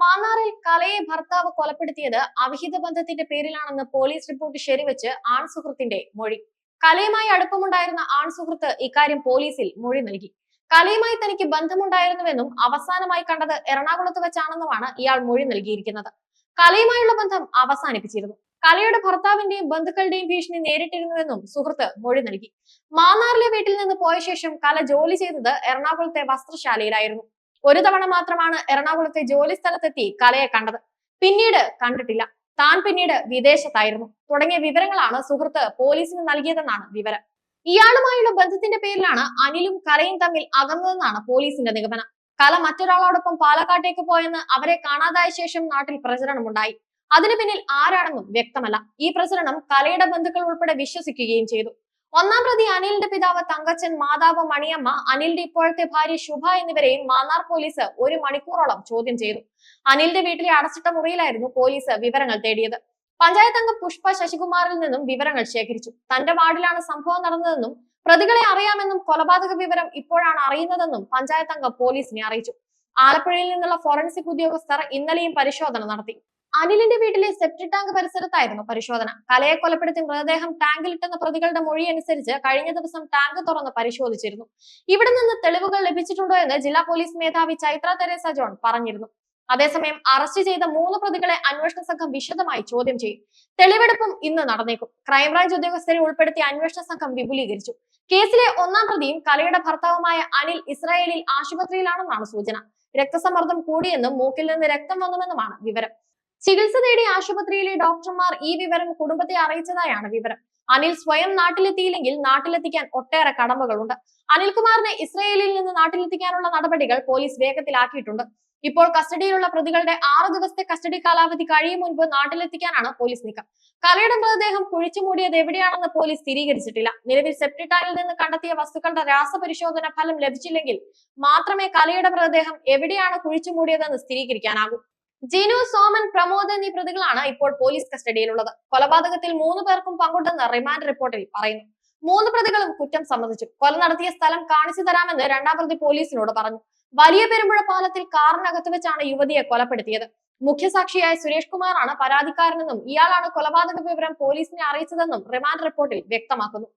മാന്നാറിൽ കലയെ ഭർത്താവ് കൊലപ്പെടുത്തിയത് അവിഹിത ബന്ധത്തിന്റെ പേരിലാണെന്ന് പോലീസ് റിപ്പോർട്ട് ശരിവെച്ച് ആൺ സുഹൃത്തിന്റെ മൊഴി. കലയുമായി അടുപ്പമുണ്ടായിരുന്ന ആൺ സുഹൃത്ത് ഇക്കാര്യം പോലീസിൽ മൊഴി നൽകി. കലയുമായി തനിക്ക് ബന്ധമുണ്ടായിരുന്നുവെന്നും അവസാനമായി കണ്ടത് എറണാകുളത്ത് വെച്ചാണെന്നുമാണ് ഇയാൾ മൊഴി നൽകിയിരിക്കുന്നത്. കലയുമായുള്ള ബന്ധം അവസാനിപ്പിച്ചിരുന്നു. കലയുടെ ഭർത്താവിന്റെയും ബന്ധുക്കളുടെയും ഭീഷണി നേരിട്ടിരുന്നുവെന്നും സുഹൃത്ത് മൊഴി നൽകി. മാന്നാറിലെ വീട്ടിൽ നിന്ന് പോയ ശേഷം കല ജോലി ചെയ്തത് എറണാകുളത്തെ വസ്ത്രശാലയിലായിരുന്നു. ഒരു തവണ മാത്രമാണ് എറണാകുളത്തെ ജോലി സ്ഥലത്തെത്തി കലയെ കണ്ടത്. പിന്നീട് കണ്ടിട്ടില്ല. താൻ പിന്നീട് വിദേശത്തായിരുന്നു. തുടങ്ങിയ വിവരങ്ങളാണ് സുഹൃത്ത് പോലീസിന് നൽകിയതെന്നാണ് വിവരം. ഇയാളുമായുള്ള ബന്ധത്തിന്റെ പേരിലാണ് അനിലും കലയും തമ്മിൽ അകന്നതെന്നാണ് പോലീസിന്റെ നിഗമനം. കല മറ്റൊരാളോടൊപ്പം പാലക്കാട്ടേക്ക് പോയെന്ന് അവരെ കാണാതായ ശേഷം നാട്ടിൽ പ്രചരണമുണ്ടായി. അതിനു പിന്നിൽ ആരാണെന്നും വ്യക്തമല്ല. ഈ പ്രചരണം കലയുടെ ബന്ധുക്കൾ ഉൾപ്പെടെ വിശ്വസിക്കുകയും ചെയ്തു. ഒന്നാം പ്രതി അനിലിന്റെ പിതാവ് തങ്കച്ചൻ മാതാവ് മണിയമ്മ അനിലിന്റെ ഇപ്പോഴത്തെ ഭാര്യ ശുഭ എന്നിവരെയും മാന്നാർ പോലീസ് ഒരു മണിക്കൂറോളം ചോദ്യം ചെയ്തു. അനിലിന്റെ വീട്ടിലെ അടച്ചിട്ട മുറിയിലായിരുന്നു പോലീസ് വിവരങ്ങൾ തേടിയത്. പഞ്ചായത്ത് അംഗം പുഷ്പ ശശികുമാറിൽ നിന്നും വിവരങ്ങൾ ശേഖരിച്ചു. തന്റെ വാർഡിലാണ് സംഭവം നടന്നതെന്നും പ്രതികളെ അറിയാമെന്നും കൊലപാതക വിവരം ഇപ്പോഴാണ് അറിയുന്നതെന്നും പഞ്ചായത്ത് അംഗം പോലീസിനെ അറിയിച്ചു. ആലപ്പുഴയിൽ നിന്നുള്ള ഫോറൻസിക് ഉദ്യോഗസ്ഥർ ഇന്നലെയും പരിശോധന നടത്തി. അനിലിന്റെ വീട്ടിലെ സെപ്റ്റിക് ടാങ്ക് പരിസരത്തായിരുന്നു പരിശോധന. കലയെ കൊലപ്പെടുത്തി മൃതദേഹം ടാങ്കിലിട്ടെന്ന പ്രതികളുടെ മൊഴി അനുസരിച്ച് കഴിഞ്ഞ ദിവസം ടാങ്ക് തുറന്ന് പരിശോധിച്ചിരുന്നു. ഇവിടെ നിന്ന് തെളിവുകൾ ലഭിച്ചിട്ടുണ്ടോ എന്ന് ജില്ലാ പോലീസ് മേധാവി ചൈത്ര തെരേസ ജോൺ പറഞ്ഞിരുന്നു. അതേസമയം അറസ്റ്റ് ചെയ്ത മൂന്ന് പ്രതികളെ അന്വേഷണ സംഘം വിശദമായി ചോദ്യം ചെയ്യും. തെളിവെടുപ്പും ഇന്ന് നടന്നേക്കും. ക്രൈംബ്രാഞ്ച് ഉദ്യോഗസ്ഥരെ ഉൾപ്പെടുത്തി അന്വേഷണ സംഘം വിപുലീകരിച്ചു. കേസിലെ ഒന്നാം പ്രതിയും കലയുടെ ഭർത്താവുമായ അനിൽ ഇസ്രായേലിൽ ആശുപത്രിയിലാണെന്നാണ് സൂചന. രക്തസമ്മർദ്ദം കൂടിയെന്നും മൂക്കിൽ നിന്ന് രക്തം വന്നുമെന്നുമാണ് വിവരം. ചികിത്സ തേടി ആശുപത്രിയിലെ ഡോക്ടർമാർ ഈ വിവരം കുടുംബത്തെ അറിയിച്ചതായാണ് വിവരം. അനിൽ സ്വയം നാട്ടിലെത്തിയില്ലെങ്കിൽ നാട്ടിലെത്തിക്കാൻ ഒട്ടേറെ കടമ്പകളുണ്ട് അനിൽകുമാറിനെ ഇസ്രയേലിൽ നിന്ന് നാട്ടിലെത്തിക്കാനുള്ള നടപടികൾ പോലീസ് വേഗത്തിലാക്കിയിട്ടുണ്ട്. ഇപ്പോൾ കസ്റ്റഡിയിലുള്ള പ്രതികളുടെ ആറ് ദിവസത്തെ കസ്റ്റഡി കാലാവധി കഴിയും മുൻപ് നാട്ടിലെത്തിക്കാനാണ് പോലീസ് നീക്കം. കലയുടെ മൃതദേഹം കുഴിച്ചു മൂടിയത് എവിടെയാണെന്ന് പോലീസ് സ്ഥിരീകരിച്ചിട്ടില്ല. നിലവിൽ സെപ്റ്റിടാനിൽ നിന്ന് കണ്ടെത്തിയ വസ്തുക്കളുടെ രാസപരിശോധന ഫലം ലഭിച്ചില്ലെങ്കിൽ മാത്രമേ കലയുടെ മൃതദേഹം എവിടെയാണ് കുഴിച്ചു മൂടിയതെന്ന് സ്ഥിരീകരിക്കാനാകൂ. ജിനു സോമൻ പ്രമോദ് എന്നീ പ്രതികളാണ് ഇപ്പോൾ പോലീസ് കസ്റ്റഡിയിലുള്ളത്. കൊലപാതകത്തിൽ മൂന്ന് പേർക്കും പങ്കുണ്ടെന്ന് റിമാൻഡ് റിപ്പോർട്ടിൽ പറയുന്നു. മൂന്ന് പ്രതികളും കുറ്റം സമ്മതിച്ചു. കൊല നടത്തിയ സ്ഥലം കാണിച്ചു തരാമെന്ന് രണ്ടാം പ്രതി പോലീസിനോട് പറഞ്ഞു. വലിയ പെരുമ്പുഴ പാലത്തിൽ കാറിനകത്ത് വെച്ചാണ് യുവതിയെ കൊലപ്പെടുത്തിയത്. മുഖ്യസാക്ഷിയായ സുരേഷ് കുമാറാണ് പരാതിക്കാരനെന്നും ഇയാളാണ് കൊലപാതക വിവരം പോലീസിനെ അറിയിച്ചതെന്നും റിമാൻഡ് റിപ്പോർട്ടിൽ വ്യക്തമാക്കുന്നു.